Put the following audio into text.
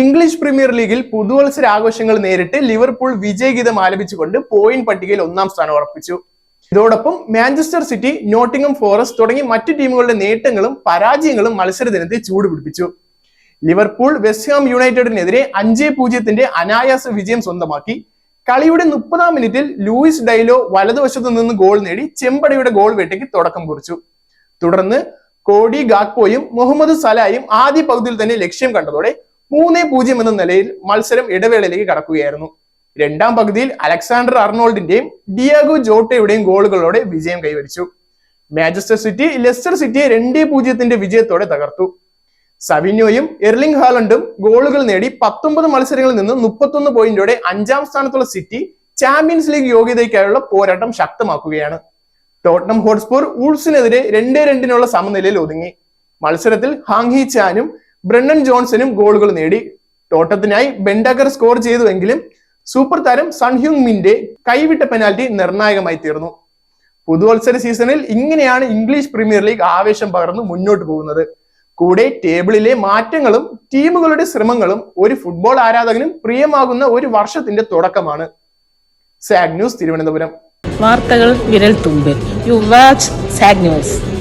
English premier ലീഗിൽ പുതുവത്സര ആഘോഷങ്ങൾ നേരിട്ട് ലിവർപൂൾ വിജയഗീതം ആലപിച്ചുകൊണ്ട് പോയിന്റ് പട്ടികയിൽ ഒന്നാം സ്ഥാനം ഉറപ്പിച്ചു. ഇതോടൊപ്പം മാഞ്ചസ്റ്റർ സിറ്റി നോട്ടിംഗം ഫോറസ്റ്റ് തുടങ്ങി മറ്റു ടീമുകളുടെ നേട്ടങ്ങളും പരാജയങ്ങളും മത്സര ദിനത്തെ ചൂടുപിടിപ്പിച്ചു. ലിവർപൂൾ വെസ്റ്റ്ഹാം യുണൈറ്റഡിനെതിരെ അഞ്ചേ പൂജ്യത്തിന്റെ അനായാസ വിജയം സ്വന്തമാക്കി. കളിയുടെ മുപ്പതാം മിനിറ്റിൽ ലൂയിസ് ഡൈലോ വലതുവശത്തു നിന്ന് ഗോൾ നേടി ചെമ്പടയുടെ ഗോൾ വേട്ടയ്ക്ക് തുടക്കം കുറിച്ചു. തുടർന്ന് കോഡി ഗാക്കോയും മുഹമ്മദ് സലായും ആദ്യ പകുതിയിൽ തന്നെ ലക്ഷ്യം കണ്ടതോടെ മൂന്നേ പൂജ്യം എന്ന നിലയിൽ മത്സരം ഇടവേളയിലേക്ക് കടക്കുകയായിരുന്നു. രണ്ടാം പകുതിയിൽ അലക്സാണ്ടർ അർണോൾഡിന്റെയും ഡിയാഗോ ജോട്ടയുടെയും ഗോളുകളോടെ വിജയം കൈവരിച്ചു. മാഞ്ചസ്റ്റർ സിറ്റി ലെസ്റ്റർ സിറ്റിയെ രണ്ടേ പൂജ്യത്തിന്റെ വിജയത്തോടെ തകർത്തു. സവിന്യോയും എർലിംഗ് ഹാലണ്ടും ഗോളുകൾ നേടി പത്തൊമ്പത് മത്സരങ്ങളിൽ നിന്ന് മുപ്പത്തൊന്ന് പോയിന്റോടെ അഞ്ചാം സ്ഥാനത്തുള്ള സിറ്റി ചാമ്പ്യൻസ് ലീഗ് യോഗ്യതയ്ക്കായുള്ള പോരാട്ടം ശക്തമാക്കുകയാണ്. ടോട്ടനം ഹോട്ട്സ്പൂർ ഊൾസിനെതിരെ രണ്ടേ രണ്ടിനുള്ള സമനിലയിൽ ഒതുങ്ങി. മത്സരത്തിൽ ഹാങ് ഹി ചാനും ബ്രണ്ണൻ ജോൺസനും ഗോളുകൾ നേടി. തോട്ടത്തിനായി ബെൻഡാക്കർ സ്കോർ ചെയ്തുവെങ്കിലും സൂപ്പർ താരം സൺഹ്യൂങ് മിന്റെ കൈവിട്ട പെനാൽറ്റി നിർണായകമായി തീർന്നു. പുതുവത്സര സീസണിൽ ഇങ്ങനെയാണ് ഇംഗ്ലീഷ് പ്രീമിയർ ലീഗ് ആവേശം പകർന്ന് മുന്നോട്ട് പോകുന്നത്. കൂടെ ടേബിളിലെ മാറ്റങ്ങളും ടീമുകളുടെ ശ്രമങ്ങളും ഒരു ഫുട്ബോൾ ആരാധകനും പ്രിയമാകുന്ന ഒരു വർഷത്തിന്റെ തുടക്കമാണ്. Sag news Thiruvananthapuram. വാർത്തകൾ വിരൽ തുമ്പിൽ. You watch zag news